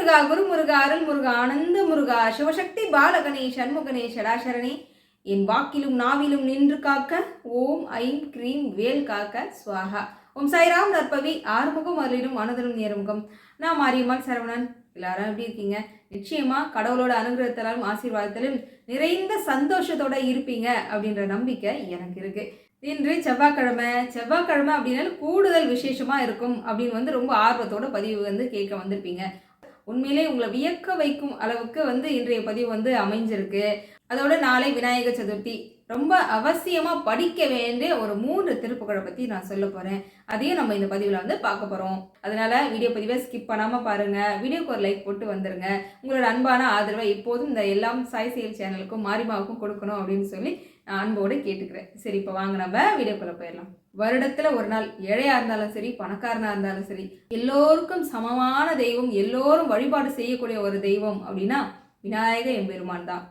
முருகா குரு முருகா அருள் முருகா ஆனந்த முருகா சிவசக்தி பாலகணே சண்முகனே ஷடாசரணே என் வாக்கிலும் நாவிலும் நின்று காக்க ஓம் I'm cream வேல் காக்க சுவாகா. ஓம் சாய்ராம் நற்பவி ஆறுமுகம் அருளிடும் அனுதனும் நேர்முகம். நான் மாரியம்மாள் சரவணன். எல்லாரும் எப்படி இருக்கீங்க? நிச்சயமா கடவுளோட அனுகிரகத்தாலும் ஆசீர்வாதத்திலும் நிறைந்த சந்தோஷத்தோட இருப்பீங்க அப்படின்ற நம்பிக்கை எனக்கு இருக்கு. இன்று செவ்வாய்க்கிழமை. செவ்வாய்க்கிழமை அப்படின்னாலும் கூடுதல் விசேஷமா இருக்கும் அப்படின்னு வந்து ரொம்ப ஆர்வத்தோட பதிவு வந்து கேட்க வந்திருப்பீங்க. உண்மையிலே உங்களை வியக்க வைக்கும் அளவுக்கு வந்து இன்றைய பதிவு வந்து அமைஞ்சிருக்கு. அதோட நாளை விநாயகர் சதுர்த்தி. ரொம்ப அவசியமாக படிக்க வேண்டிய ஒரு மூன்று திருப்புகளை பற்றி நான் சொல்ல போகிறேன் அதையும் நம்ம இந்த பதிவில் வந்து பார்க்க போகிறோம் அதனால வீடியோ பதிவை ஸ்கிப் பண்ணாமல் பாருங்கள் வீடியோக்கு ஒரு லைக் போட்டு வந்துடுங்க உங்களோட அன்பான ஆதரவை இப்போதும் இந்த எல்லாம் சாய் செயல் சேனலுக்கும் மாரிமாவுக்கும் கொடுக்கணும் அப்படின்னு சொல்லி நான் அன்போடு கேட்டுக்கிறேன். சரி இப்போ வாங்க நம்ம வீடியோக்குள்ளே போயிடலாம். வருடத்தில் ஒரு நாள் ஏழையாக இருந்தாலும் சரி பணக்காரனாக இருந்தாலும் சரி எல்லோருக்கும் சமமான தெய்வம் எல்லோரும் வழிபாடு செய்யக்கூடிய ஒரு தெய்வம் அப்படின்னா விநாயக எம்பெருமான் தான்.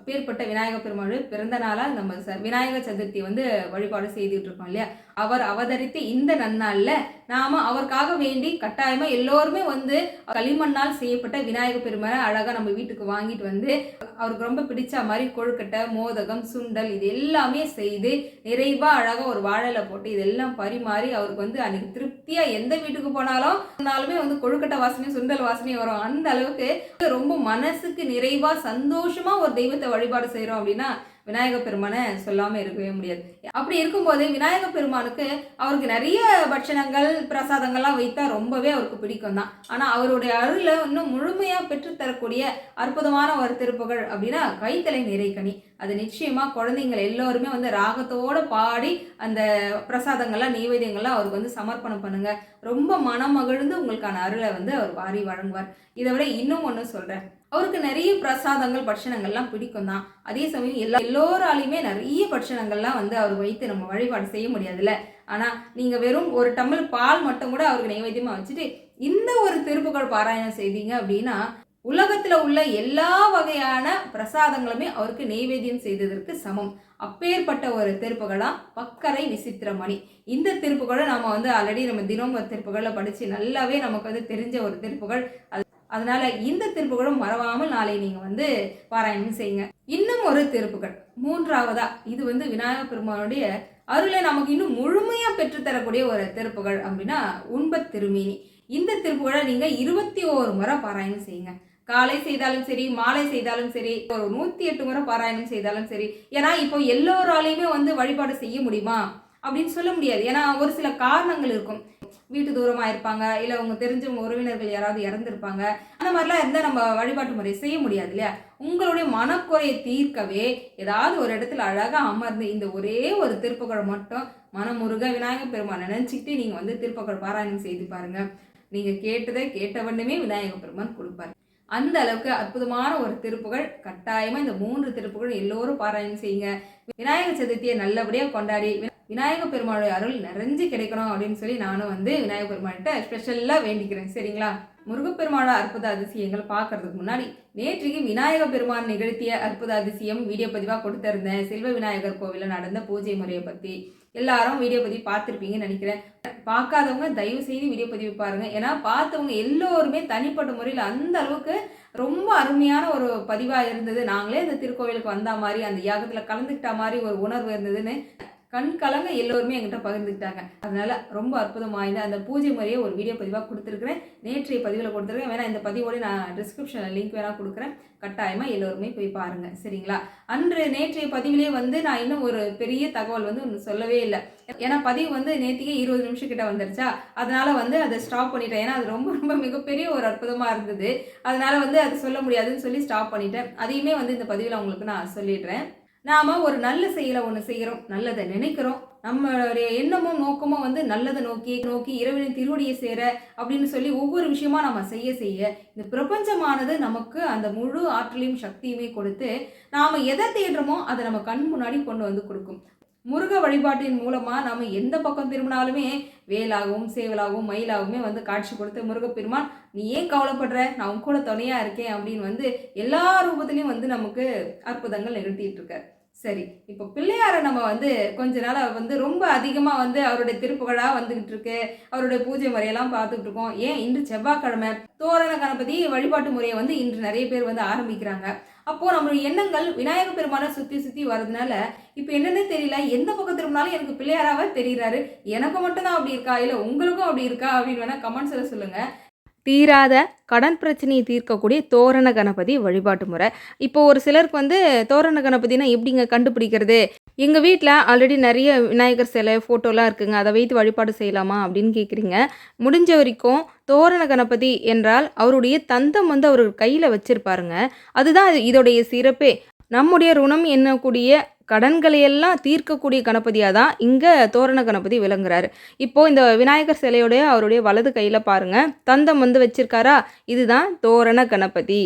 அப்பேற்பட்ட விநாயகப் பெருமாள் பிறந்த நாளாக நம்ம ச விநாயக சதுர்த்தி வந்து வழிபாடு செய்துட்டு இருக்கோம் இல்லையா? அவர் அவதரித்து இந்த நன்னாளில் நாம அவருக்காக வேண்டி கட்டாயமாக எல்லோருமே வந்து களிமண்ணால் செய்யப்பட்ட விநாயகர் பெருமாளை அழகாக நம்ம வீட்டுக்கு வாங்கிட்டு வந்து அவருக்கு ரொம்ப பிடிச்ச மாதிரி கொழுக்கட்டை மோதகம் சுண்டல் இது எல்லாமே செய்து நிறைவாக அழகாக ஒரு வாழலை போட்டு இதெல்லாம் பரிமாறி அவருக்கு வந்து அன்னைக்கு திருப்தியாக எந்த வீட்டுக்கு போனாலும் இருந்தாலுமே வந்து கொழுக்கட்டை வாசனையும் சுண்டல் வாசனையும் வரும். அந்த அளவுக்கு ரொம்ப மனசுக்கு நிறைவாக சந்தோஷமாக ஒரு தெய்வத்தை வழிபாடு செய்கிறோம் அப்படின்னா விநாயக பெருமானை சொல்லாமல் இருக்கவே முடியாது. அப்படி இருக்கும்போது விநாயக பெருமானுக்கு அவருக்கு நிறைய பட்சணங்கள் பிரசாதங்கள்லாம் வைத்தா ரொம்பவே அவருக்கு பிடிக்கும் தான் ஆனால் அவருடைய அருளை இன்னும் முழுமையாக பெற்றுத்தரக்கூடிய அற்புதமான ஒரு திருப்புகள் அப்படின்னா கைத்தலை நிறைக்கனி. அது நிச்சயமாக குழந்தைங்கள் எல்லோருமே வந்து ராகத்தோட பாடி அந்த பிரசாதங்கள்லாம் நெய்வேத்தியங்கள்லாம் அவருக்கு வந்து சமர்ப்பணம் பண்ணுங்கள் ரொம்ப மனம் மகிழ்ந்து உங்களுக்கான அருளை வந்து அவர் வாரி வழங்குவார். இதை விட இன்னும் ஒன்று சொல்கிறேன் அவருக்கு நிறைய பிரசாதங்கள் பட்சணங்கள்லாம் பிடிக்கும் தான் அதே சமயம் எல்லா எல்லோராலையுமே நிறைய பட்சணங்கள்லாம் வந்து அவர் வைத்து நம்ம வழிபாடு செய்ய முடியாதுல்ல. ஆனால் நீங்கள் வெறும் ஒரு டம்ளர் பால் மட்டும் கூட அவருக்கு நைவேத்தியமாக வச்சுட்டு இந்த ஒரு திருப்புகள் பாராயணம் செய்தீங்க அப்படின்னா உலகத்தில் உள்ள எல்லா வகையான பிரசாதங்களுமே அவருக்கு நெய்வேத்தியம் செய்ததற்கு சமம். அப்பேற்பட்ட ஒரு திருப்புகளா பக்கரை விசித்திரமணி இந்த திருப்புகளை நாம் வந்து ஆல்ரெடி நம்ம தினம் ஒரு திருப்புகளை படித்து நல்லாவே நமக்கு வந்து தெரிஞ்ச ஒரு திருப்புகள் அது அதனால இந்த திருப்புகழும் மறவாமல் நாளை நீங்க வந்து பாராயணம் செய்யுங்க. இன்னும் ஒரு திருப்புகள். மூன்றாவதா இது வந்து விநாயகர் பெருமானுடைய அருளை நமக்கு இன்னும் முழுமையா பெற்றுத்தரக்கூடிய ஒரு திருப்புகள் அப்படின்னா உண்பத் திருமேனி. இந்த திருப்புகளை நீங்க இருபத்தி ஓரு முறை பாராயணம் செய்யுங்க. காலை செய்தாலும் சரி மாலை செய்தாலும் சரி ஒரு நூத்தி எட்டு முறை பாராயணம் செய்தாலும் சரி ஏன்னா இப்போ எல்லோராலையுமே வந்து வழிபாடு செய்ய முடியுமா? அப்படின்னு சொல்ல முடியாது. ஏன்னா ஒரு சில காரணங்கள் இருக்கும். வீட்டு தூரமாக இருப்பாங்க இல்லை அவங்க தெரிஞ்சவங்க உறவினர்கள் யாராவது இறந்துருப்பாங்க அந்த மாதிரிலாம் இருந்தால் நம்ம வழிபாட்டு முறை செய்ய முடியாது இல்லையா? உங்களுடைய மனக்குறையை தீர்க்கவே ஏதாவது ஒரு இடத்துல அழகாக அமர்ந்து இந்த ஒரே ஒரு திருப்புகழ் மட்டும் மனமுருக விநாயகர் பெருமான் நினைச்சுக்கிட்டு நீங்கள் வந்து திருப்பகழ் பாராயணம் செய்து பாருங்க. நீங்கள் கேட்டதை கேட்டவண்ணுமே விநாயகர் பெருமான் கொடுப்பாரு. அந்த அளவுக்கு அற்புதமான ஒரு திருப்புகள் கட்டாயமாக இந்த மூன்று திருப்புகள் எல்லோரும் பாராயணம் செய்யுங்க. விநாயகர் சதுர்த்தியை நல்லபடியாக கொண்டாடி விநாயக பெருமாளுடைய அருள் நிறைஞ்சு கிடைக்கணும் அப்படின்னு சொல்லி நானும் வந்து விநாயக பெருமாள்கிட்ட ஸ்பெஷலாக வேண்டிக்கிறேன். சரிங்களா? முருகப்பெருமாளோட அற்புத அதிசயங்கள் பார்க்கறதுக்கு முன்னாடி நேற்றுக்கு விநாயக பெருமான் நிகழ்த்திய அற்புத அதிசயம் வீடியோ பதிவாக கொடுத்திருந்தேன். செல்வ விநாயகர் கோவிலில் நடந்த பூஜை முறையை பற்றி எல்லாரும் வீடியோ பதிவு பார்த்துருப்பீங்கன்னு நினைக்கிறேன். பார்க்காதவங்க தயவு செய்து வீடியோ பதிவு பாருங்க. ஏன்னா பார்த்தவங்க எல்லோருமே தனிப்பட்ட முறையில் அந்த அளவுக்கு ரொம்ப அருமையான ஒரு பதிவாக இருந்தது. நாங்களே இந்த திருக்கோவிலுக்கு வந்த மாதிரி அந்த யாகத்தில் கலந்துக்கிட்ட மாதிரி ஒரு உணர்வு இருந்ததுன்னு கண் கலங்க எல்லோருமே எங்கிட்ட பகிர்ந்துக்கிட்டாங்க. அதனால ரொம்ப அற்புதம் வாய்ந்த அந்த பூஜை முறையை ஒரு வீடியோ பதிவாக கொடுத்துருக்குறேன். நேற்றைய பதிவில் கொடுத்துருக்கேன். வேணா இந்த பதிவோட நான் டிஸ்கிரிப்ஷனில் லிங்க் வேணால் கொடுக்குறேன். கட்டாயமாக எல்லோருமே போய் பாருங்கள் சரிங்களா? அன்று நேற்றைய பதிவிலே வந்து நான் இன்னும் ஒரு பெரிய தகவல் வந்து ஒன்று சொல்லவே இல்லை. ஏன்னா பதிவு வந்து நேற்றுக்கே இருபது நிமிஷம் கிட்ட வந்துருச்சா. அதனால் வந்து அதை ஸ்டாப் பண்ணிட்டேன். ஏன்னா அது ரொம்ப ரொம்ப மிகப்பெரிய ஒரு அற்புதமாக இருந்தது. அதனால் வந்து அது சொல்ல முடியாதுன்னு சொல்லி ஸ்டாப் பண்ணிட்டேன். அதையுமே வந்து இந்த பதிவில் உங்களுக்கு நான் சொல்லிடுறேன். நாம் ஒரு நல்ல செயலை ஒன்று செய்கிறோம் நல்லதை நினைக்கிறோம். நம்மளுடைய எண்ணமும் நோக்கமும் வந்து நல்லதை நோக்கி நோக்கி இறைவனின் திருவடியை சேர அப்படின்னு சொல்லி ஒவ்வொரு விஷயமா நம்ம செய்ய செய்ய இந்த பிரபஞ்சமானது நமக்கு அந்த முழு ஆற்றலையும் சக்தியுமே கொடுத்து நாம் எதை தேடுறோமோ அதை நம்ம கண் முன்னாடி கொண்டு வந்து கொடுக்கும். முருக வழிபாட்டின் மூலமாக நம்ம எந்த பக்கம் திரும்பினாலுமே வேலாகவும் சேவலாகவும் மயிலாகவுமே வந்து காட்சி கொடுத்து முருகப்பெருமான் நீ ஏன் கவலைப்படுற? நான் உன் கூட துணையாக இருக்கேன் அப்படின்னு வந்து எல்லா ரூபத்துலேயும் வந்து நமக்கு அற்புதங்கள் நிகழ்த்திட்டு இருக்கார். சரி இப்போ பிள்ளையாரை நம்ம வந்து கொஞ்ச நாள் வந்து ரொம்ப அதிகமாக வந்து அவருடைய திருப்புகழாக வந்துக்கிட்டு இருக்கு. அவருடைய பூஜை முறையெல்லாம் பார்த்துக்கிட்டு இருக்கோம். ஏன் இன்று செவ்வாய்க்கிழமை? தோரண கணபதி வழிபாட்டு முறையை வந்து இன்று நிறைய பேர் வந்து ஆரம்பிக்கிறாங்க. அப்போது நம்மளுடைய எண்ணங்கள் விநாயகர் பெருமானை சுற்றி சுற்றி வர்றதுனால இப்போ என்னன்னு தெரியல. எந்த பக்கம் திரும்பினாலும் எனக்கு பிள்ளையாராக தெரிகிறாரு எனக்கு மட்டும்தான் அப்படி இருக்கா? இல்லை உங்களுக்கும் அப்படி இருக்கா? அப்படின்னு வேணால் கமெண்ட்ஸில் சொல்லுங்கள் தீராத கடன் பிரச்சனையை தீர்க்கக்கூடிய தோரண கணபதி வழிபாட்டு முறை. இப்போ ஒரு சிலருக்கு வந்து தோரண கணபதினா எப்படிங்க கண்டுபிடிக்கிறது? எங்கள் வீட்டில் ஆல்ரெடி நிறைய விநாயகர் சிலை ஃபோட்டோலாம் இருக்குங்க. அதை வைத்து வழிபாடு செய்யலாமா அப்படின்னு கேட்குறீங்க முடிஞ்ச வரைக்கும் தோரண கணபதி என்றால் அவருடைய தந்தம் வந்து அவர் கையில் வச்சுருப்பாருங்க. அதுதான் இதோடைய சிறப்பே. நம்முடைய ருணம் எண்ணக்கூடிய கடன்களையெல்லாம் தீர்க்கக்கூடிய கணபதியாக தான் இங்கே தோரண கணபதி விளங்குறாரு. இப்போ இந்த விநாயகர் சிலையோடைய அவருடைய வலது கையில் பாருங்கள் தந்தம் வந்து வச்சுருக்காரா? இதுதான் தோரண கணபதி.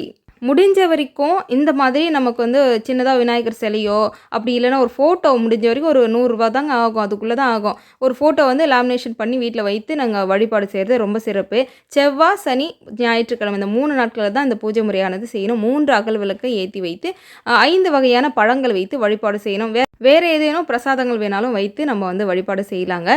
முடிஞ்ச வரைக்கும் இந்த மாதிரி நமக்கு வந்து சின்னதாக விநாயகர் சிலையோ அப்படி இல்லைன்னா ஒரு ஃபோட்டோ முடிஞ்ச வரைக்கும் ஒரு நூறுரூவா தாங்க ஆகும். அதுக்குள்ளே தான் ஆகும். ஒரு ஃபோட்டோ வந்து லேமினேஷன் பண்ணி வீட்டில் வைத்து நாங்கள் வழிபாடு செய்கிறது ரொம்ப சிறப்பு. செவ்வாய் சனி ஞாயிற்றுக்கிழமை இந்த மூணு நாட்களில் தான் இந்த பூஜை முறையானது செய்யணும். மூன்று அகல் விளக்கை ஏற்றி வைத்து ஐந்து வகையான பழங்கள் வைத்து வழிபாடு செய்யணும். வே வேறு ஏதேனும் பிரசாதங்கள் வேணாலும் வைத்து நம்ம வந்து வழிபாடு செய்யலாங்க.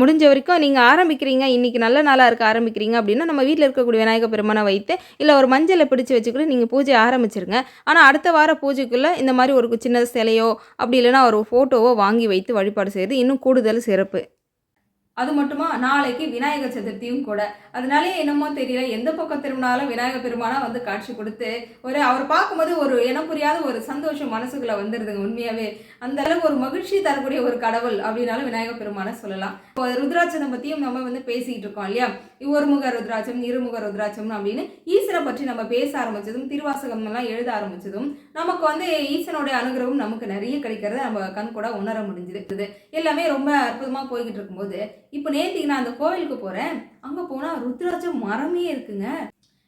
முடிஞ்ச வரைக்கும் நீங்கள் ஆரம்பிக்கிறீங்க இன்றைக்கி நல்ல நாளாக இருக்க ஆரம்பிக்கிறீங்க அப்படின்னா நம்ம வீட்டில் இருக்கக்கூடிய விநாயகர் பெருமானை வைத்து இல்லை ஒரு மஞ்சளை பிடிச்சி வச்சுக்கிட்டு நீங்கள் பூஜை ஆரம்பிச்சிருங்க. ஆனால் அடுத்த வார பூஜைக்குள்ளே இந்த மாதிரி ஒரு சின்ன சிலையோ அப்படி இல்லைன்னா ஒரு ஃபோட்டோவோ வாங்கி வைத்து வழிபாடு செய்கிறது இன்னும் கூடுதல் சிறப்பு. அது மட்டுமா? நாளைக்கு விநாயகர் சதுர்த்தியும் கூட. அதனாலே என்னமோ தெரியல எந்த பக்கம் திரும்பினாலும் விநாயகர் பெருமானா வந்து காட்சி கொடுத்து ஒரு அவர் பார்க்கும்போது ஒரு இனம் புரியாத ஒரு சந்தோஷம் மனசுக்குள்ள வந்துடுதுங்க உண்மையாவே. அந்த அளவு ஒரு மகிழ்ச்சி தரக்கூடிய ஒரு கடவுள் அப்படின்னாலும் விநாயகர் பெருமானை சொல்லலாம். இப்போ ருத்ராட்சனை பற்றியும் நம்ம வந்து பேசிகிட்டு இருக்கோம் இல்லையா? ஒருமுக ருத்ராட்சம் இருமுக ருத்ராட்சம் அப்படின்னு ஈஸ்வரை பற்றி நம்ம பேச ஆரம்பிச்சதும் திருவாசகம் எல்லாம் எழுத ஆரம்பிச்சதும் நமக்கு வந்து ஈசனுடைய அனுகிரகம் நமக்கு நிறைய கிடைக்கிறத நம்ம கண் கூட உணர முடிஞ்சுது எல்லாமே ரொம்ப அற்புதமாக போய்கிட்டு இருக்கும்போது இப்போ நேற்றுக்கு நான் அந்த கோவிலுக்கு போகிறேன் அங்கே போனால் ருத்ராட்ச மரமே இருக்குங்க.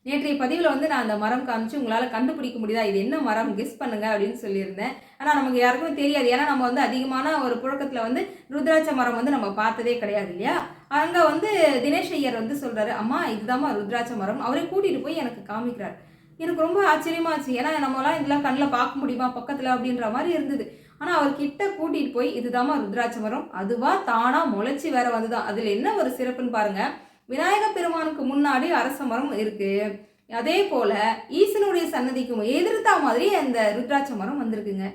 நேற்றைய பதிவில் வந்து நான் அந்த மரம் காமிச்சு உங்களால் கண்டுபிடிக்க முடியுதா? இது என்ன மரம்? கெஸ் பண்ணுங்க அப்படின்னு சொல்லியிருந்தேன். ஆனால் நமக்கு யாருக்குமே தெரியாது. ஏன்னா நம்ம வந்து அதிகமான ஒரு புழக்கத்தில் வந்து ருத்ராட்ச மரம் வந்து நம்ம பார்த்ததே கிடையாது இல்லையா? அங்கே வந்து தினேஷ் ஐயர் வந்து சொல்கிறாரு அம்மா இதுதாம்மா ருத்ராட்ச மரம். அவரே கூட்டிகிட்டு போய் எனக்கு காமிக்கிறார். எனக்கு ரொம்ப ஆச்சரியமாச்சு ஏன்னா நம்மளாம் இதெல்லாம் கண்ணில் பார்க்க முடியுமா? பக்கத்தில் அப்படின்ற மாதிரி இருந்தது. ஆனால் அவர் கிட்ட கூட்டிகிட்டு போய் இதுதாம்மா ருத்ராட்ச மரம். அதுவா தானாக முளைச்சி வேற வந்துதான் அதில் என்ன ஒரு சிறப்புன்னு பாருங்க. விநாயக பெருமானுக்கு முன்னாடி அரச மரம் இருக்கு. அதே போல ஈசனுடைய சன்னதிக்கும் எதிர்த்தா மாதிரி அந்த ருத்ராட்ச மரம் வந்திருக்குங்க.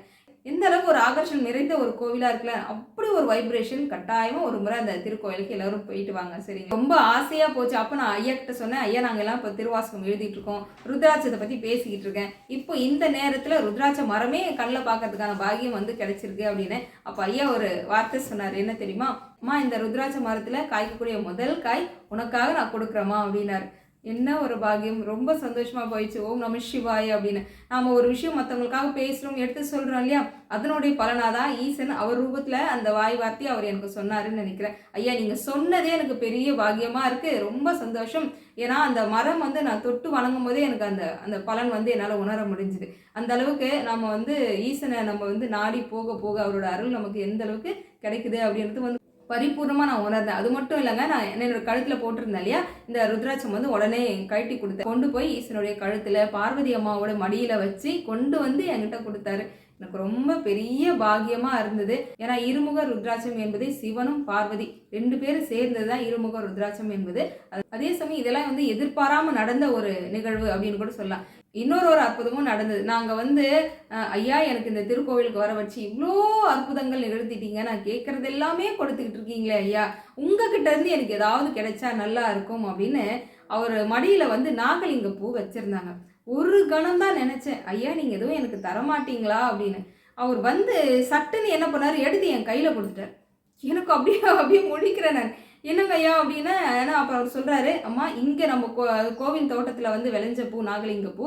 எந்த அளவுக்கு ஒரு ஆகர்ஷன் நிறைந்த ஒரு கோவிலாக இருக்குல்ல அப்படி ஒரு வைப்ரேஷன் கட்டாயமாக ஒரு முறை அந்த திருக்கோயிலுக்கு எல்லாரும் போயிட்டு வாங்க. சரிங்க. ரொம்ப ஆசையாக போச்சு. அப்போ நான் ஐயா கிட்ட சொன்னேன் ஐயா நாங்கள் எல்லாம் இப்போ திருவாசகம் எழுதிட்டு இருக்கோம். ருத்ராட்சத்தை பற்றி பேசிக்கிட்டு இருக்கேன். இப்போ இந்த நேரத்தில் ருத்ராட்ச மரமே கண்ணில் பார்க்கறதுக்கான பாகியம் வந்து கிடைச்சிருக்கு அப்படின்னு. அப்போ ஐயா ஒரு வார்த்தை சொன்னார். என்ன தெரியுமா? அம்மா இந்த ருத்ராட்ச மரத்தில் காய்க்கக்கூடிய முதல் காய் உனக்காக நான் கொடுக்குறேம்மா அப்படின்னாரு. என்ன ஒரு பாக்கியம்? ரொம்ப சந்தோஷமாக போயிடுச்சு. ஓம் நம சிவாய் அப்படின்னு. நாம் ஒரு விஷயம் மற்றவங்களுக்காக பேசுகிறோம் எடுத்து சொல்கிறோம் இல்லையா? அதனுடைய பலனாதான் ஈசன் அவர் ரூபத்தில் அந்த வாய் வார்த்தை அவர் எனக்கு சொன்னாருன்னு நினைக்கிறேன். ஐயா நீங்கள் சொன்னதே எனக்கு பெரிய பாகியமாக இருக்குது ரொம்ப சந்தோஷம். ஏன்னா அந்த மரம் வந்து நான் தொட்டு வணங்கும் போதே எனக்கு அந்த அந்த பலன் வந்து என்னால் உணர முடிஞ்சுது. அந்த அளவுக்கு நம்ம வந்து ஈசனை நம்ம வந்து நாடி போக போக அவரோட அருள் நமக்கு எந்த அளவுக்கு கிடைக்குது அப்படின்றது வந்து பரிபூர்ணமாக நான் உணர்ந்தேன். அது மட்டும் இல்லைங்க நான் என்னோட கழுத்தில் போட்டிருந்தேன் இல்லையா? இந்த ருத்ராட்சம் வந்து உடனே கழட்டி கொடுத்தேன். கொண்டு போய் ஈஸ்வனுடைய கழுத்தில் பார்வதி அம்மாவோட மடியில் வச்சு கொண்டு வந்து என்கிட்ட கொடுத்தாரு. எனக்கு ரொம்ப பெரிய பாக்கியமாக இருந்தது. ஏன்னா இருமுக ருத்ராட்சம் என்பது சிவனும் பார்வதி ரெண்டு பேரும் சேர்ந்தது தான் இருமுக ருத்ராட்சம் என்பது. அது- அதே சமயம் இதெல்லாம் வந்து எதிர்பாராமல் நடந்த ஒரு நிகழ்வு அப்படின்னு கூட சொல்லலாம். இன்னொரு ஒரு அற்புதமும் நடந்தது. நாங்கள் வந்து ஐயா எனக்கு இந்த திருக்கோவிலுக்கு வர வச்சு இவ்வளோ அற்புதங்கள் நிகழ்த்திட்டீங்க. நான் கேட்குறது எல்லாமே கொடுத்துக்கிட்டு இருக்கீங்களே ஐயா. உங்ககிட்ட இருந்து எனக்கு ஏதாவது கிடைச்சா நல்லா இருக்கும் அப்படின்னு அவர் மடியில் வந்து நாகலிங்க பூ வச்சுருந்தாங்க. ஒரு கணம் தான் நினச்சேன். ஐயா நீங்கள் எதுவும் எனக்கு தரமாட்டீங்களா? அப்படின்னு. அவர் வந்து சட்டுன்னு என்ன பண்ணாரு? எடுத்து என் கையில் கொடுத்துட்டார். எனக்கு அப்படியே அப்படியே முடிக்கிறேன் நான். என்னங்க ஐயா அப்படின்னா ஏன்னா அப்புறம் அவர் சொல்கிறாரு அம்மா இங்கே நம்ம கோ கோவில் தோட்டத்தில் வந்து விளைஞ்ச பூ நாகலிங்க பூ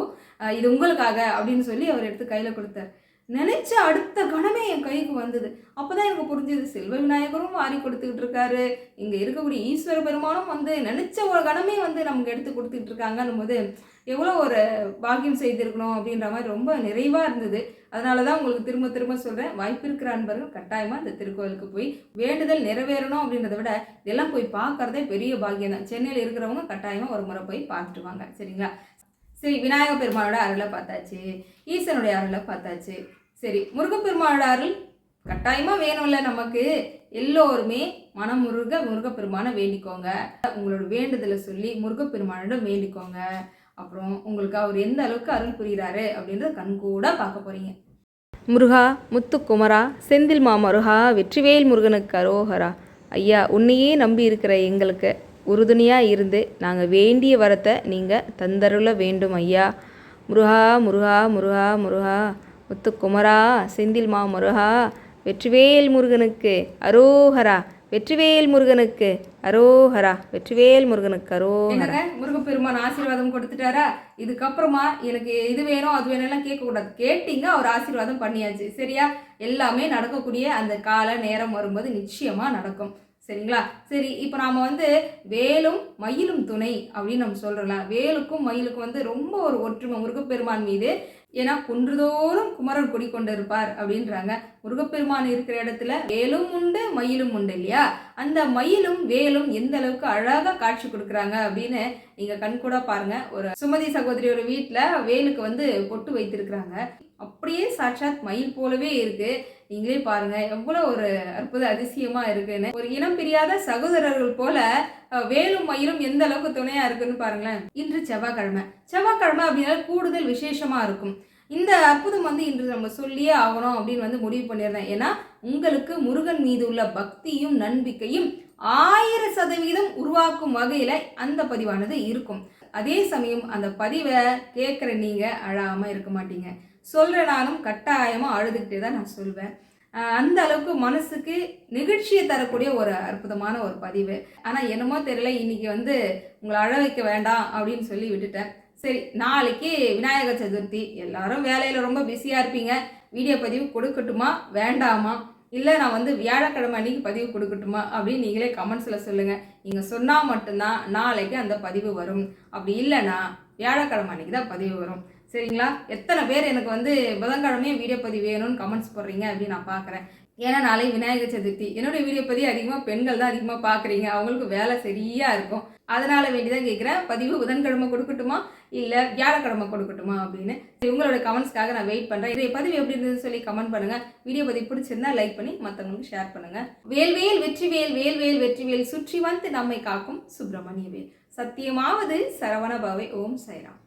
இது உங்களுக்காக அப்படின்னு சொல்லி அவர் எடுத்து கையில் கொடுத்தார். நினைச்ச அடுத்த கணமே என் கைக்கு வந்தது. அப்பதான் எனக்கு புரிஞ்சது செல்வ விநாயகரும் வாரி கொடுத்துக்கிட்டு இருக்காரு. இங்க இருக்கக்கூடிய ஈஸ்வர பெருமானும் வந்து நினைச்ச ஒரு கணமே வந்து நமக்கு எடுத்து கொடுத்துட்டு இருக்காங்கன்னும் போது எவ்வளோ ஒரு பாக்கியம் செய்திருக்கணும் அப்படின்ற மாதிரி ரொம்ப நிறைவாக இருந்தது. அதனால தான் உங்களுக்கு திரும்ப திரும்ப சொல்கிறேன் வாய்ப்பு இருக்கிற அன்பர்கள் கட்டாயமாக இந்த திருக்கோயிலுக்கு போய் வேண்டுதல் நிறைவேறணும் அப்படின்றத விட இதெல்லாம் போய் பார்க்கறதே பெரிய பாக்கியம் தான் சென்னையில் இருக்கிறவங்க கட்டாயமாக ஒரு முறை போய் பார்த்துட்டு வாங்க. சரிங்களா? சரி விநாயக பெருமானோட அருளை பார்த்தாச்சு ஈசனுடைய அருளை பார்த்தாச்சு. சரி முருகப்பெருமானோட அருள் கட்டாயமாக வேணும்ல நமக்கு. எல்லோருமே மனமுருக முருகப்பெருமானை வேண்டிக்கோங்க. உங்களோட வேண்டுதலை சொல்லி முருகப்பெருமானிடம் வேண்டிக்கோங்க. அப்புறம் உங்களுக்கு அவர் எந்த அளவுக்கு அருள் புரிகிறாரு அப்படின்றத கண்கூட பார்க்க போகிறீங்க முருகா முத்துக்குமரா செந்தில் மாமருகா வெற்றிவேல் முருகனுக்கு அரோகரா. ஐயா உன்னையே நம்பி இருக்கிற எங்களுக்கு. உறுதுணையாக இருந்து நாங்கள் வேண்டிய வரத்தை நீங்கள் தந்தருள வேண்டும் ஐயா. முருகா முருகா முருகா முருகா முத்துக்குமரா செந்தில் மா முருகா வெற்றிவேல் முருகனுக்கு அரோஹரா வெற்றிவேல் முருகனுக்கு அரோஹரா வெற்றிவேல் முருகனுக்கு அரோஹரா முருகப்பெருமான் ஆசீர்வாதம் கொடுத்துட்டாரா? இதுக்கப்புறமா எனக்கு இது வேணும் அது வேணும்லாம் கேட்கக்கூடாது. கேட்டீங்க அவர் ஆசீர்வாதம் பண்ணியாச்சு. சரியா? எல்லாமே நடக்கக்கூடிய அந்த கால நேரம் வரும்போது நிச்சயமாக நடக்கும். சரிங்களா? சரி இப்போ நாம் வந்து வேலும் மயிலும் துணை அப்படின்னு நம்ம சொல்கிறோம்ல வேலுக்கும் மயிலுக்கும் வந்து ரொம்ப ஒரு ஒற்றுமை. முருகப்பெருமான் மீது ஏன்னா குன்றுதோறும் குமரன் குடிக்கொண்டு இருப்பார் அப்படின்றாங்க. முருகப்பெருமான் இருக்கிற இடத்துல வேலும் உண்டு மயிலும் உண்டு இல்லையா? அந்த மயிலும் வேலும் எந்த அளவுக்கு அழகாக காட்சி கொடுக்குறாங்க அப்படின்னு நீங்கள் கண்கூட பாருங்க. ஒரு சுமதி சகோதரியோட வீட்டில் வேலுக்கு வந்து பொட்டு வைத்திருக்கிறாங்க. அப்படியே சாட்சாத் மயில் போலவே இருக்குது நீங்களே பாருங்க எவ்வளவு ஒரு அற்புத அதிசயமா இருக்குன்னு. ஒரு இனம் பிரியாத சகோதரர்கள் போல வேலும் மயிலும் எந்த அளவுக்கு துணையா இருக்குன்னு பாருங்களேன். இன்று செவ்வாய்க்கிழமை. செவ்வாய்க்கிழமை அப்படின்னா கூடுதல் விசேஷமா இருக்கும். இந்த அற்புதம் வந்து இன்று நம்ம சொல்லியே ஆகணும் அப்படின்னு வந்து முடிவு பண்ணியிருந்தேன் ஏன்னா உங்களுக்கு முருகன் மீது உள்ள பக்தியும் நம்பிக்கையும் ஆயிர சதவீதம் உருவாக்கும் வகையில அந்த பதிவானது இருக்கும். அதே சமயம் அந்த பதிவை கேட்குற நீங்க அழாமல் இருக்க மாட்டீங்க. சொல்ற நானும் அழுதுகிட்டே தான் நான் சொல்வேன். அந்த அளவுக்கு மனசுக்கு நிகழ்ச்சியை தரக்கூடிய ஒரு அற்புதமான ஒரு பதிவு. ஆனால் என்னமோ தெரியல இன்னைக்கு வந்து உங்களை அழ வைக்க வேண்டாம் அப்படின்னு சொல்லி விட்டுட்டேன். சரி நாளைக்கு விநாயகர் சதுர்த்தி. எல்லாரும் வேலையில் ரொம்ப பிஸியாக இருப்பீங்க. வீடியோ பதிவு கொடுக்கட்டுமா? வேண்டாமா? இல்லை நான் வந்து வியாழக்கிழமை அன்னைக்கு பதிவு கொடுக்கட்டுமா? அப்படின்னு நீங்களே கமெண்ட்ஸில் சொல்லுங்கள் நீங்கள் சொன்னால் மட்டும்தான் நாளைக்கு அந்த பதிவு வரும். அப்படி இல்லைன்னா வியாழக்கிழமை அன்னைக்கு தான் பதிவு வரும். சரிங்களா? எத்தனை பேர் எனக்கு வந்து புதன்கிழமையே வீடியோ பதிவு வேணும்னு கமெண்ட்ஸ் போடுறீங்க அப்படின்னு நான் பார்க்குறேன். ஏன்னா நாளை விநாயகர் சதுர்த்தி. என்னுடைய வீடியோ பதிவு அதிகமாக பெண்கள் தான் அதிகமாக பார்க்குறீங்க. அவங்களுக்கு வேலை சரியாக இருக்கும். அதனால வேண்டிதான் கேட்குறேன் பதிவு புதன்கிழமை கொடுக்கட்டுமா? இல்லை வியாழக்கிழமை கொடுக்கட்டுமா அப்படின்னு. சரி, உங்களோட கமெண்ட்ஸ்க்காக நான் வெயிட் பண்ணுறேன் இதை பதிவு எப்படி இருந்ததுன்னு சொல்லி கமெண்ட் பண்ணுங்க. வீடியோ பதிவு பிடிச்சிருந்தா லைக் பண்ணி மற்றவங்களுக்கு ஷேர் பண்ணுங்கள் வேல்வேல் வெற்றிவேல் வேல்வேல் வெற்றிவேல் சுற்றி வந்து நம்மை காக்கும் சுப்பிரமணிய வேல் சத்தியமாவது சரவண பவை. ஓம் சைராம்.